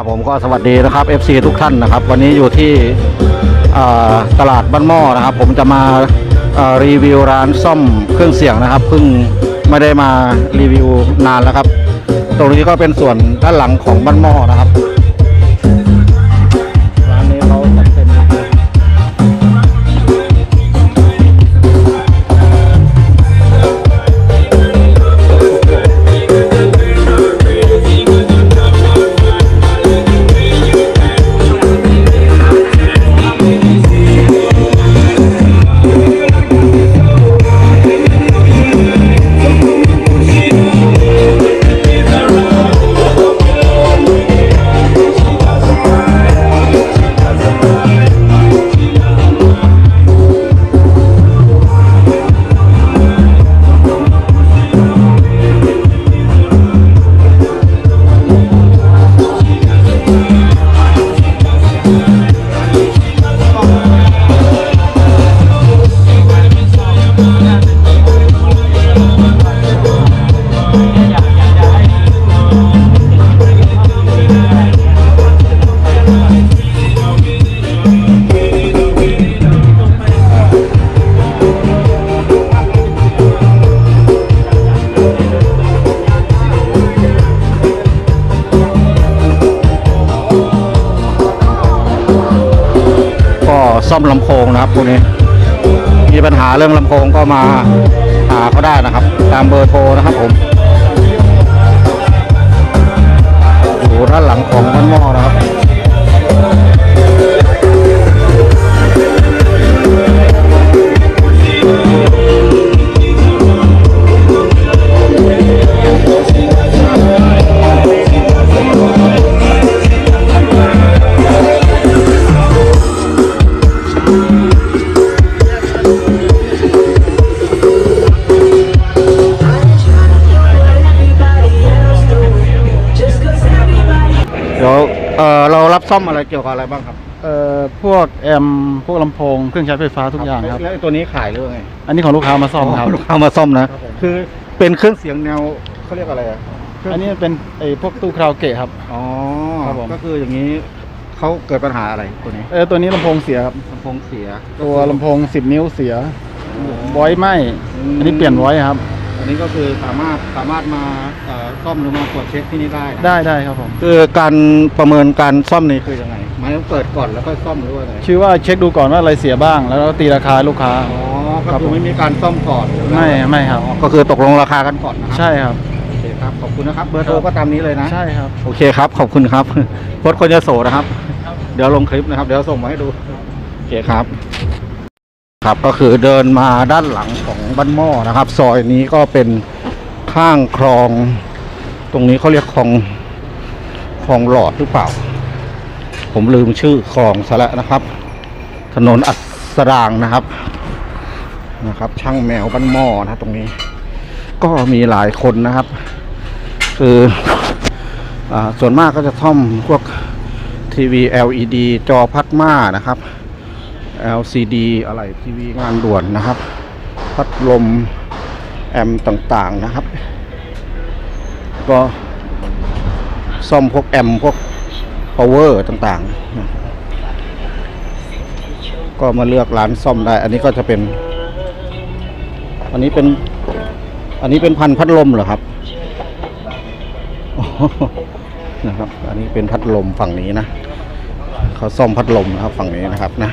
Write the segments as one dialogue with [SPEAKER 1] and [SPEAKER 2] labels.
[SPEAKER 1] ครับผมก็สวัสดีนะครับ FC ทุกท่านนะครับ วันนี้อยู่ที่ตลาดบ้านหม้อนะครับ ผมจะมาารีวิวร้านซ่อมเครื่องเสียงนะครับเพิ่งไม่ได้มารีวิวนานแล้วครับ ตรงนี้ก็เป็นส่วนด้านหลังของบ้านหม้อนะครับร้านนี้เขา ซ่อมลำโพงนะครับพวกนี้มีปัญหาเรื่องลำโพงก็มาหาเขาได้นะครับ ตามเบอร์โทรนะครับผมอยู่ด้านหลังของบ้านหม้อนะครับ ซ่อมอะไรเกี่ยวกับอะไรบ้างครับ
[SPEAKER 2] เอ่อพวกแอมป์พวกลำโพงเครื่องใช้ไฟฟ้าทุกอย่างครับ
[SPEAKER 1] แล้วไอ้ตัวนี้ขายหรือว่าไง
[SPEAKER 2] อันนี้ของลูกค้ามาซ่อมครับ
[SPEAKER 1] ลูกค้ามาซ่อมนะ
[SPEAKER 2] ครับผม
[SPEAKER 1] คือเป็นเครื่องเสียงแนวเขาเรียกอะไรอะ
[SPEAKER 2] อันนี้เป็นไอ้พวกตู้คาราโอเกะครับ
[SPEAKER 1] อ๋อ
[SPEAKER 2] ครับผม
[SPEAKER 1] ก็คืออย่างนี้เขาเกิดปัญหาอะไรตัวนี้
[SPEAKER 2] เออตัวนี้ลำโพงเสียครับ
[SPEAKER 1] ลำโพงเสีย
[SPEAKER 2] ตัวลำโพง 10 นิ้วเสีย ไว้ไหม
[SPEAKER 1] ม
[SPEAKER 2] อันนี้เปลี่ยนไว้ครับ
[SPEAKER 1] อันนี้ก็คือสามารถสามารถมาเอ่อซ่อมหรือมาตรวจเช็คที่นี่ได้นะ
[SPEAKER 2] ได้ได้ครับผม
[SPEAKER 1] คือการประเมินการซ่อมนี่คือยังไงหมายถึงเปิดก่อนแล้วค่อยซ่อมหรือว่าไง
[SPEAKER 2] ชื่อว่าเช็คดูก่อนว่าอะไรเสียบ้าง แล้วก็ตีราคาให้ลูกค้า
[SPEAKER 1] อ๋อก็
[SPEAKER 2] ครับ
[SPEAKER 1] คือ
[SPEAKER 2] ผม
[SPEAKER 1] ไม่มีการซ่อมก่อน
[SPEAKER 2] ไม่ไม่ครับ
[SPEAKER 1] อ๋อก็คือตกลงราคากันก่อนนะครั
[SPEAKER 2] ใช่ครับ
[SPEAKER 1] โอเคครับขอบคุณนะครับเบอร์โทร
[SPEAKER 2] ครับ
[SPEAKER 1] ก็ตามนี้เลยนะ
[SPEAKER 2] ใช่ครับ
[SPEAKER 1] โอเคครับ ขอบคุณครับ โพสต์คนยโสนะครับ เดี๋ยวลงคลิปนะครับ เดี๋ยวส่งมาให้ดู โอเคครับ ครับก็คือเดินมาด้านหลังของบ้านหม้อนะครับ ซอยนี้ก็เป็นข้างคลอง ตรงนี้เขาเรียกคลองคลองหลอดหรือเปล่า ผมลืมชื่อคลองซะแล้วนะครับ ถนนอัสรางนะครับนะครับ ช่างแมวบ้านหม้อนะตรงนี้ ก็มีหลายคนนะครับ คืออส่วนมากก็จะท่อมพวกทีวี LED จอพัดม่านะครับ LCD อะไรทีวีงานด่วนนะครับ พัดลมแอมต่างๆนะครับ ก็ซ่อมพวกแอมพวก power ต่างๆนะก็มาเลือกร้านซ่อมได้ อันนี้ก็จะเป็น อันนี้เป็น อันนี้เป็นพันพัดลมเหรอครับ นะครับ อันนี้เป็นพัดลมฝั่งนี้นะ เขาซ่อมพัดลมนะครับฝั่งนี้นะครับนะ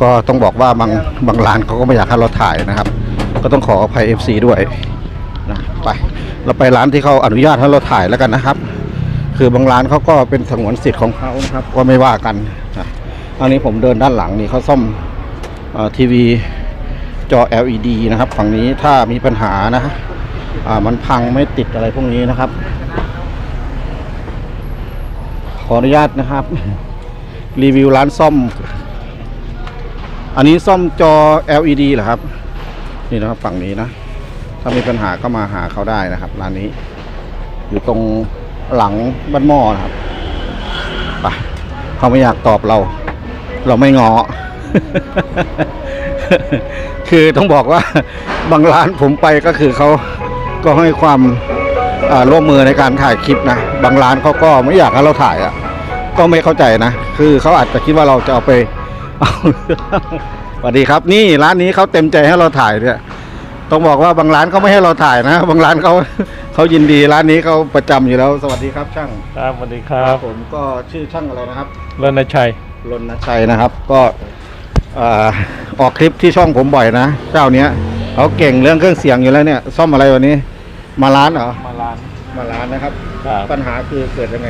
[SPEAKER 1] ก็ต้องบอกว่าบางบางร้านเขาก็ไม่อยากให้เราถ่ายนะครับ ก็ต้องขออภัย FC ด้วยนะไปเราไปร้านที่เขาอนุญาตให้เราถ่ายแล้วกันนะครับ คือบางร้านเขาก็เป็นสงวนสิทธิ์ของเขานะครับก็ไม่ว่ากันนะอันนี้ผมเดินด้านหลังนี่เขาซ่อมทีวีจอ LED นะครับ ฝั่งนี้ถ้ามีปัญหานะฮะมันพังไม่ติดอะไรพวกนี้นะครับ ขออนุญาตนะครับ รีวิวร้านซ่อม อันนี้ซ่อมจอ LED เหรอครับ นี่นะครับฝั่งนี้นะ ถ้ามีปัญหาก็มาหาเขาได้นะครับร้านนี้ อยู่ตรงหลังบ้านหม้อนะครับไปเขาไม่อยากตอบเรา เราไม่งอ คือต้องบอกว่าบางร้านผมไปก็คือเขาก็ให้ความร่วมมือในการถ่ายคลิปนะ บางร้านเขาก็ไม่อยากให้เราถ่ายอะ่ะ ก็ไม่เข้าใจนะ คือเขาอาจจะคิดว่าเราจะเอาไป เอาสวัสดีครับนี่ร้านนี้เขาเต็มใจให้เราถ่ายเนี่ยต้องบอกว่าบางร้านเขาไม่ให้เราถ่ายนะ บางร้านเขาเขายินดีร้านนี้เขาประจำอยู่แล้ว สวัสดีครับช่าง
[SPEAKER 3] ครับสวัสดีครับ
[SPEAKER 1] ผมก็ชื่อช่างอะไรนะครับ
[SPEAKER 3] รณชัย
[SPEAKER 1] รณชัยนะครับ ก็เอ่อออกคลิปที่ช่องผมบ่อยนะเจ้าเนี้ยเขาเก่งเรื่องเครื่องเสียงอยู่แล้วเนี่ย ซ่อมอะไรวันนี้ มาร้านเหรอ
[SPEAKER 3] มาร้าน
[SPEAKER 1] มาร้านนะครับ
[SPEAKER 3] ครับ
[SPEAKER 1] ปัญหาคือเกิดยังไง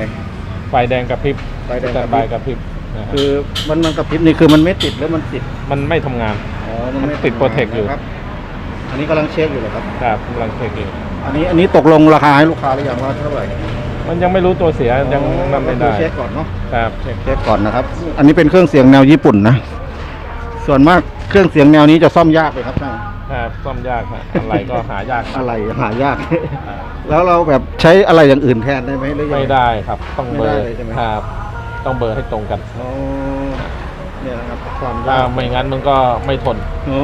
[SPEAKER 3] ไฟแดงกระพริบ
[SPEAKER 1] ไฟแดง
[SPEAKER 3] ส
[SPEAKER 1] กระพ
[SPEAKER 3] บา
[SPEAKER 1] ริ
[SPEAKER 3] ย
[SPEAKER 1] บ
[SPEAKER 3] กระพริบนะฮะ
[SPEAKER 1] คือมันมันกระพริบนี่คือมันไม่ติดแล้วมันติด
[SPEAKER 3] มันไม่ทำงาน
[SPEAKER 1] อ๋อ
[SPEAKER 3] มันติด Protect อยู่
[SPEAKER 1] นะครับอันนี้กำลังเช็คอยู่เหรอครับ
[SPEAKER 3] ครับกำลังเช็คอยู่
[SPEAKER 1] อันนี้อันนี้ตกลงราคาให้ลูกค้าหรือยังว่าเท่าไหร่
[SPEAKER 3] มันยังไม่รู้ตัวเสียยังนำไม่ได้
[SPEAKER 1] ก็คือเช็คก่อนเนาะ
[SPEAKER 3] ครับ
[SPEAKER 1] เช็คเช็คก่อนนะครับ อันนี้เป็นเครื่องเสียงแนวญี่ปุ่นนะส่วนมากเครื่องเสียงแนวนี้จะซ่อมยากเลยครับช่าง
[SPEAKER 3] ครับซ่อมยากฮะอะไรก็หายาก
[SPEAKER 1] อะไรหายาก
[SPEAKER 3] ครับ
[SPEAKER 1] แล้วเราแบบใช้อะไรอย่างอื่นแทนได้ไหมหรือยังง
[SPEAKER 3] ไม่ได้ครับต้องเบอร์
[SPEAKER 1] ไม่ได้เลยใช่ไหม
[SPEAKER 3] ครับ ต้องเบอร์ให้ตรงกัน
[SPEAKER 1] อ๋อเนี่ยนะครับความ
[SPEAKER 3] ถ้ายา
[SPEAKER 1] ก
[SPEAKER 3] ไม่งั้นมันก็ไม่ทน
[SPEAKER 1] โอ้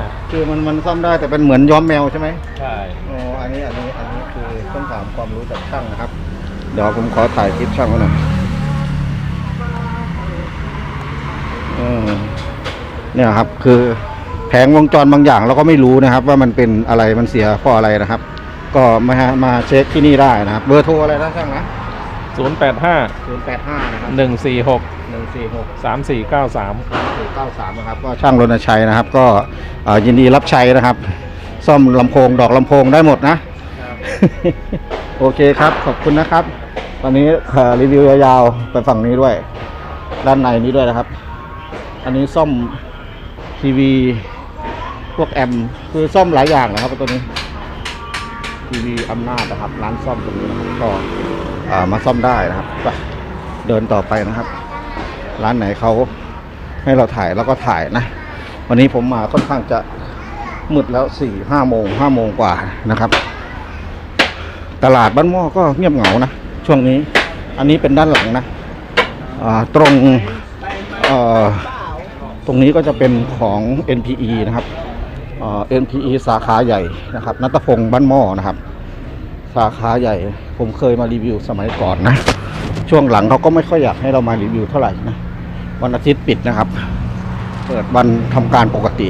[SPEAKER 3] นะ
[SPEAKER 1] คือมันมันซ่อมได้แต่เป็นเหมือนย้อมแมวใช่ไหม
[SPEAKER 3] ใช่
[SPEAKER 1] อ๋ออันนี้อันนี้อันนี้คือต้องถามความรู้จากช่างนะครับ เดี๋ยวผมขอถ่ายคลิปช่างไว้หน่อยเออเนี่ยครับ คือแผงวงจรบางอย่างเราก็ไม่รู้นะครับ ว่ามันเป็นอะไรมันเสียเพราะอะไรนะครับ ก็มามาเช็คที่นี่ได้นะครับ เบอร์โทรอะไรนะช่างนะ
[SPEAKER 3] ศูนย์แปดห้า
[SPEAKER 1] ศูนย์แปดห้านะครับ
[SPEAKER 3] หนึ่งสี่หก
[SPEAKER 1] หนึ่งสี่หก
[SPEAKER 3] สามสี่เก้าสาม
[SPEAKER 1] สี่เก้าสามนะครับ ก็ช่างรณชัยนะครับ ก็เอ่อยินดีรับใช้นะครับ ซ่อมลำโพงดอกลำโพงได้หมดนะ โอเคครับ ขอบคุณนะครับ ตอนนี้เอ่อรีวิวยาวๆไปฝั่งนี้ด้วย ด้านในนี้ด้วยนะครับ อันนี้ซ่อมทีวีพวกแอมป์คือซ่อมหลายอย่างนะครับตัวนี้ทีวีอำนาจนะครับ ร้านซ่อมตรงนี้นะครับก็อ่า มาซ่อมได้นะครับไปเดินต่อไปนะครับ ร้านไหนเขาให้เราถ่ายเราก็ถ่ายนะ วันนี้ผมมาค่อนข้างจะมืดแล้วสี่ห้าโมงห้าโมงกว่านะครับ ตลาดบ้านหม้อก็เงียบเหงานะช่วงนี้ อันนี้เป็นด้านหลังนะตรงตรงนี้ก็จะเป็นของ NPE นะครับ NPE สาขาใหญ่นะครับนัตพงศ์บ้านหม้อนะครับ สาขาใหญ่ ผมเคยมารีวิวสมัยก่อนนะ ช่วงหลังเขาก็ไม่ค่อยอยากให้เรามารีวิวเท่าไหร่นะ วันอาทิตย์ปิดนะครับ เปิดวันทำการปกติ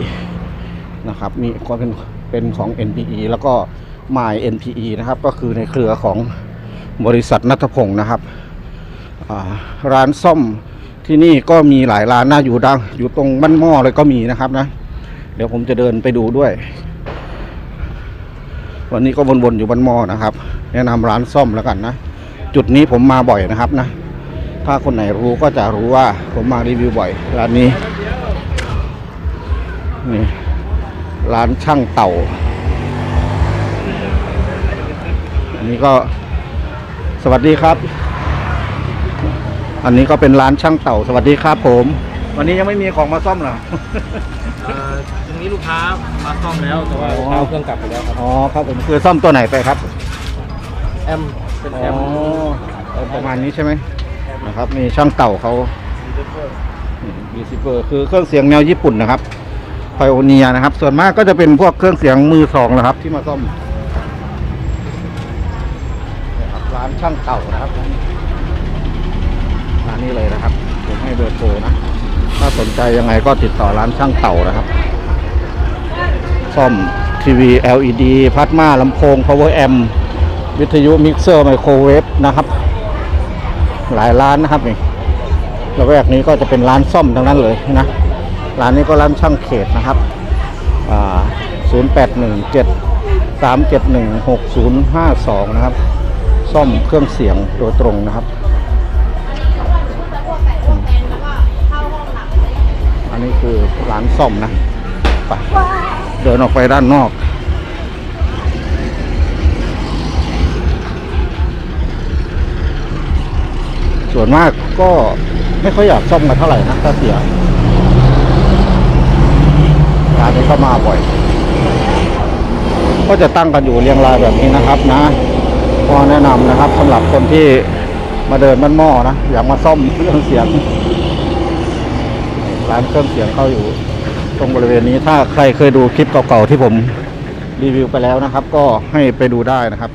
[SPEAKER 1] นะครับมีก็เป็นเป็นของ NPE แล้วก็ My NPE นะครับ ก็คือในเครือของบริษัทนัทพงศ์นะครับ ร้านซ่อมที่นี่ก็มีหลายร้านนะอยู่ดังอยู่ตรงบ้านหม้อเลยก็มีนะครับนะ เดี๋ยวผมจะเดินไปดูด้วย วันนี้ก็วนๆอยู่บ้านมอนะครับ แนะนำร้านซ่อมแล้วกันนะ จุดนี้ผมมาบ่อยนะครับนะ ถ้าคนไหนรู้ก็จะรู้ว่าผมมารีวิวบ่อยร้านนี้นี่ร้านช่างเต่า อันนี้ก็สวัสดีครับ อันนี้ก็เป็นร้านช่างเต่า สวัสดีครับผม วันนี้ยังไม่มีของมาซ่อมเหรอ
[SPEAKER 3] นี้ลูกค้ามาซ่อมแล้วแต่ว่า
[SPEAKER 1] อ๋อ
[SPEAKER 3] ลูกค้าเอาเครื่องกลับไปแล้วครับ
[SPEAKER 1] อ๋อครับผมคือซ่อมตัวไหนไปครับ
[SPEAKER 3] แอมเป็น
[SPEAKER 1] อ๋
[SPEAKER 3] แอม
[SPEAKER 1] อประมาณนี้ใช่ไหมนะครับมีช่างเต่าเขาบีซิเปอร์คือเครื่องเสียงแนวญี่ปุ่นนะครับไพโอเนียนะครับ ส่วนมากก็จะเป็นพวกเครื่องเสียงมือสองนะครับ ที่มาซ่อมเนี่ยครับร้านช่างเต่านะครับร้านนี้เลยนะครับผมให้เบอร์โทรนะถ้าสนใจยังไงก็ติดต่อร้านช่างเต่านะครับ ซ่อมทีวี LED พัดมาลำโพง power amp วิทยุมิกเซอร์ไมโครเวฟนะครับ หลายร้านนะครับนี่ระแวกนี้ก็จะเป็นร้านซ่อมทั้งนั้นเลยนะ ร้านนี้ก็ร้านช่างเขตนะครับอ่า0817 371 6052นะครับ ซ่อมเครื่องเสียงโดยตรงนะครับ อันนี้คือร้านซ่อมนะ ไปเดินออกไปด้านนอกส่วนมากก็ไม่ค่อยอยากซ่อมกันเท่าไหร่นะถ้าเสียร้านนี้ก็มาบ่อย ก็จะตั้งกันอยู่เรียงรายแบบนี้นะครับนะก็แนะนำนะครับสำหรับคนที่มาเดินบ้านหม้อนะอยากมาซ่อมเครื่องเสียงร้านเครื่องเสียงเข้าอยู่ ตรงบริเวณนี้ถ้าใครเคยดูคลิปเก่าๆที่ผมรีวิวไปแล้วนะครับ ก็ให้ไปดูได้นะครับ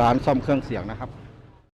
[SPEAKER 1] ร้านซ่อมเครื่องเสียงนะครับ